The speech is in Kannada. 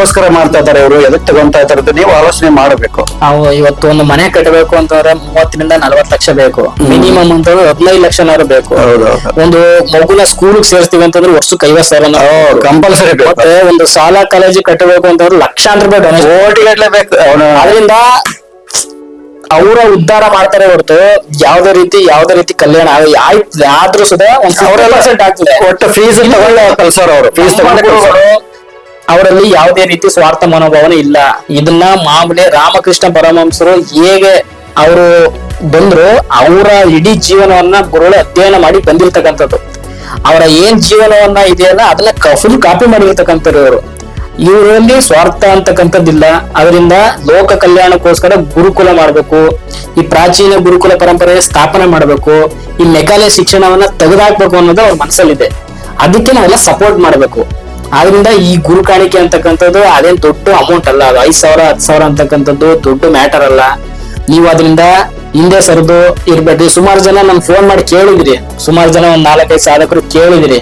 ಯಾರಿಗೋಸ್ಕರ ಮಾಡ್ತಾ ಇದಾರೆ ಇವರು. ಎದಕ್ ತಗೊಂತಾ ಇದಾರೆ ಅಂತ ನೀವು ಆಲೋಚನೆ ಮಾಡಬೇಕು. ನಾವು ಇವತ್ತು ಒಂದು ಮನೆ ಕಟ್ಟಬೇಕು ಅಂತಂದ್ರೆ ಮೂವತ್ತರಿಂದ ನಲವತ್ತು ಲಕ್ಷ ಬೇಕು. ಮಿನಿಮಮ್ ಅಂತಂದ್ರೆ ಹದಿನೈದು ಲಕ್ಷ ಬೇಕು. ಹೌದೌದು ಒಂದು ಮಗುನ ಸ್ಕೂಲ್ ಸೇರಿಸ್ತೀವಿ ಅಂತಂದ್ರೆ ವರ್ಷಕ್ಕೆ ಐವತ್ ಸಾವಿರ ಕಂಪಲ್ಸರಿ ಬೇಕು. ಮತ್ತೆ ಒಂದು ಶಾಲಾ ಕಾಲೇಜು ಕಟ್ಟಬೇಕು ಅಂತಂದ್ರೆ ಲಕ್ಷಾಂತರ ರೂಪಾಯಿ ಡೊನೇಷನ್ ಕೋಟಿಗಟ್ಲೆ ಬೇಕು. ಅವನು ಅದರಿಂದ ಅವರ ಉದ್ಧಾರ ಮಾಡ್ತಾರೆ ಹೊರತು ಯಾವ್ದೇ ರೀತಿ ಯಾವ್ದೇ ರೀತಿ ಕಲ್ಯಾಣ ಆಗ- ಆಯ್ತು ಆದ್ರೂ ಸುದ ಒಂದ್ ಅವರೆಲ್ಲ ಅವರೆಲ್ಲ ಆಗ್ತದೆ. ಒಟ್ಟು ಫೀಸ್ ತಗೊಳ್ಳೆ ಕಲ್ಸೋರು ಅವರು. ಫೀಸ್ ತಗೊಂಡು ಕಲ್ಸೋರು ಅವರಲ್ಲಿ ಯಾವುದೇ ರೀತಿ ಸ್ವಾರ್ಥ ಮನೋಭಾವನೆ ಇಲ್ಲ. ಇದನ್ನ ಮಾಮೂಲಿ ರಾಮಕೃಷ್ಣ ಪರಮಹಂಸರು ಹೇಗೆ ಅವರು ಬಂದ್ರು, ಅವರ ಇಡೀ ಜೀವನವನ್ನ ಗುರುಗಳು ಅಧ್ಯಯನ ಮಾಡಿ ಬಂದಿರ್ತಕ್ಕಂಥದ್ದು. ಅವರ ಏನ್ ಜೀವನವನ್ನ ಇದೆಯಲ್ಲ, ಅದನ್ನ ಫುಲ್ ಕಾಪಿ ಮಾಡಿರ್ತಕ್ಕಂಥವ್ರು ಇವರು. ಇವರಲ್ಲಿ ಸ್ವಾರ್ಥ ಅಂತಕ್ಕಂಥದ್ದಿಲ್ಲ. ಅದರಿಂದ ಲೋಕ ಕಲ್ಯಾಣಕ್ಕೋಸ್ಕರ ಗುರುಕುಲ ಮಾಡಬೇಕು. ಈ ಪ್ರಾಚೀನ ಗುರುಕುಲ ಪರಂಪರೆ ಸ್ಥಾಪನೆ ಮಾಡಬೇಕು. ಈ ಮೆಕಾಲೆ ಶಿಕ್ಷಣವನ್ನ ತೆಗೆದಾಕ್ಬೇಕು ಅನ್ನೋದು ಅವ್ರ ಮನಸ್ಸಲ್ಲಿದೆ ಅದಕ್ಕೆ ನಾವೆಲ್ಲ ಸಪೋರ್ಟ್ ಮಾಡಬೇಕು. ಆದ್ರಿಂದ ಈ ಗುರು ಕಾಣಿಕೆ ಅಂತಕ್ಕಂಥದ್ದು ಅದೇನ್ ದೊಡ್ಡ ಅಮೌಂಟ್ ಅಲ್ಲ, ಅದು ಐದ್ ಸಾವಿರ, ಹತ್ತು ಸಾವಿರ ಅಂತಕ್ಕಂಥದ್ದು ದೊಡ್ಡ ಮ್ಯಾಟರ್ ಅಲ್ಲ. ನೀವು ಅದರಿಂದ ಹಿಂದೆ ಸರಿದು ಇರ್ಬೇಡ್ರಿ. ಸುಮಾರು ಜನ ನಮ್ ಫೋನ್ ಮಾಡಿ ಕೇಳಿದ್ರಿ. ಸುಮಾರು ಜನ ಒಂದ್ ನಾಲ್ಕೈದು ಸಾಧಕರು ಕೇಳಿದ್ರಿ.